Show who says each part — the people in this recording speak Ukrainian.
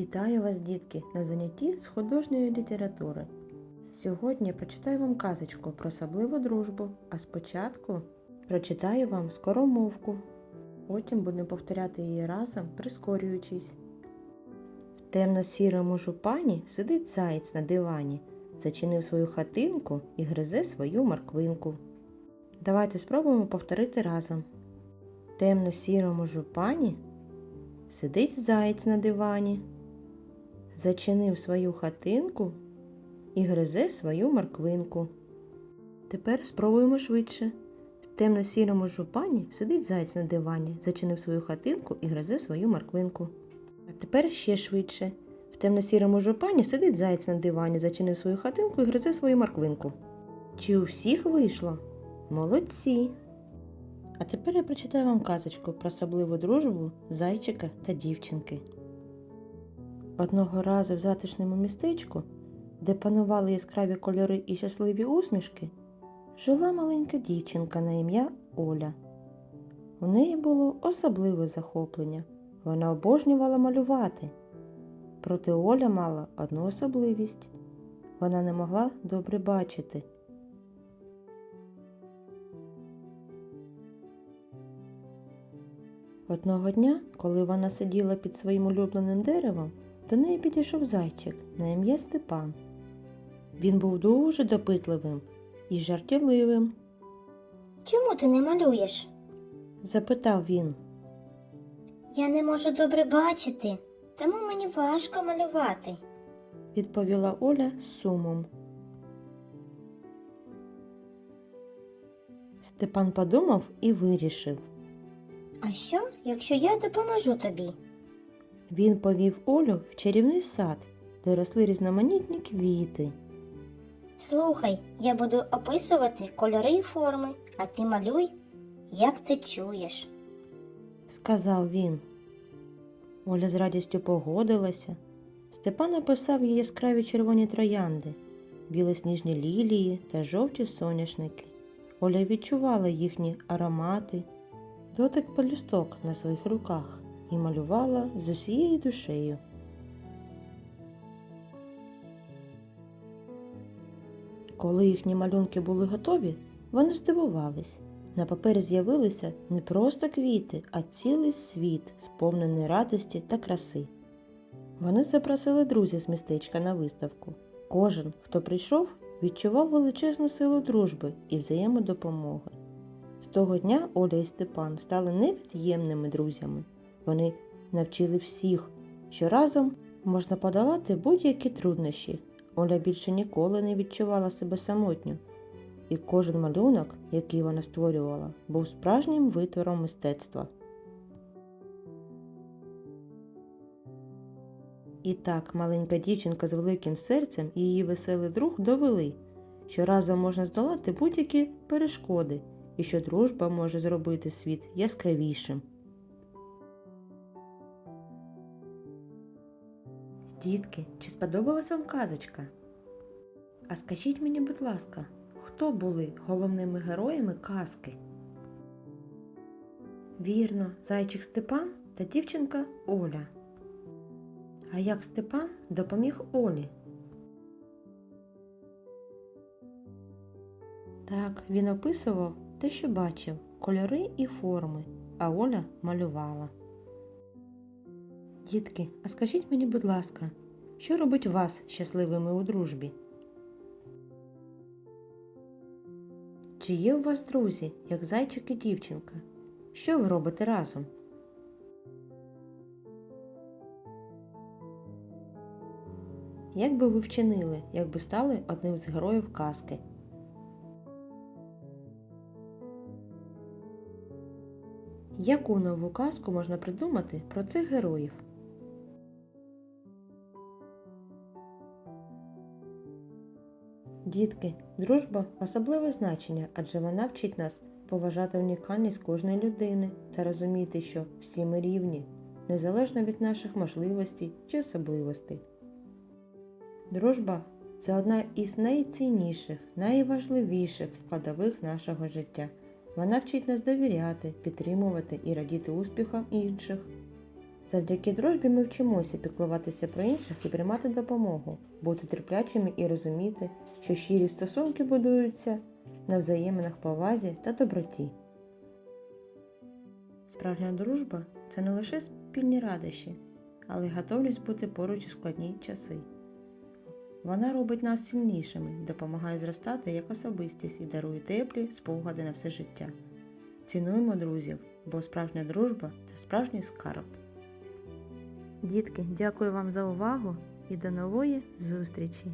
Speaker 1: Вітаю вас, дітки, на занятті з художньої літератури. Сьогодні я прочитаю вам казочку про особливу дружбу, а спочатку прочитаю вам скоромовку. Потім будемо повторяти її разом, прискорюючись. В темно-сірому жупані сидить заєць на дивані, зачинив свою хатинку і гризе свою морквинку. Давайте спробуємо повторити разом. В темно-сірому жупані сидить заєць на дивані, зачинив свою хатинку і гризе свою морквинку. Тепер спробуємо швидше. В темно-сірому жупані сидить заєць на дивані, зачинив свою хатинку і гризе свою морквинку. А тепер ще швидше. В темно-сірому жупані сидить заєць на дивані, зачинив свою хатинку і гризе свою морквинку. Чи у всіх вийшло? Молодці! А тепер я прочитаю вам казочку про особливу дружбу зайчика та дівчинки. Одного разу в затишному містечку, де панували яскраві кольори і щасливі усмішки, жила маленька дівчинка на ім'я Оля. У неї було особливе захоплення. Вона обожнювала малювати. Проте Оля мала одну особливість. Вона не могла добре бачити. Одного дня, коли вона сиділа під своїм улюбленим деревом, до неї підійшов зайчик на ім'я Степан. Він був дуже допитливим і жартівливим.
Speaker 2: Чому ти не малюєш?
Speaker 1: Запитав він.
Speaker 2: Я не можу добре бачити, тому мені важко малювати.
Speaker 1: відповіла Оля з сумом. Степан подумав і вирішив.
Speaker 2: А що, якщо я допоможу тобі?
Speaker 1: Він повів Олю в чарівний сад, де росли різноманітні квіти.
Speaker 2: Слухай, я буду описувати кольори і форми, а ти малюй, як це чуєш.
Speaker 1: сказав він. Оля з радістю погодилася. Степан описав їй яскраві червоні троянди, білосніжні лілії та жовті соняшники. Оля відчувала їхні аромати, дотик пелюсток на своїх руках і малювала з усією душею. Коли їхні малюнки були готові, вони здивувались. На папері з'явилися не просто квіти, а цілий світ, сповнений радості та краси. Вони запросили друзів з містечка на виставку. Кожен, хто прийшов, відчував величезну силу дружби і взаємодопомоги. З того дня Оля і Степан стали невід'ємними друзями. Вони навчили всіх, що разом можна подолати будь-які труднощі. Оля більше ніколи не відчувала себе самотньо, і кожен малюнок, який вона створювала, був справжнім витвором мистецтва. І так маленька дівчинка з великим серцем і її веселий друг довели, що разом можна здолати будь-які перешкоди і що дружба може зробити світ яскравішим. Дітки, чи сподобалась вам казочка? А скажіть мені, будь ласка, хто були головними героями казки? Вірно, зайчик Степан та дівчинка Оля. А як Степан допоміг Олі? Так, він описував те, що бачив, кольори і форми, а Оля малювала. Дітки, а скажіть мені, будь ласка, що робить вас щасливими у дружбі? Чи є у вас друзі, як зайчик і дівчинка? Що ви робите разом? Як би ви вчинили, якби стали одним з героїв казки? Яку нову казку можна придумати про цих героїв? Дітки, дружба особливе значення, адже вона вчить нас поважати унікальність кожної людини та розуміти, що всі ми рівні, незалежно від наших можливостей чи особливостей. Дружба це одна із найцінніших, найважливіших складових нашого життя. Вона вчить нас довіряти, підтримувати і радіти успіхам інших. Завдяки дружбі ми вчимося піклуватися про інших і приймати допомогу, бути терплячими і розуміти, що щирі стосунки будуються на взаєминах повазі та доброті. Справжня дружба це не лише спільні радощі, але й готовність бути поруч у складні часи. Вона робить нас сильнішими, допомагає зростати як особистість і дарує теплі спогади на все життя. Цінуємо друзів, бо справжня дружба це справжній скарб. Дітки, дякую вам за увагу і до нової зустрічі!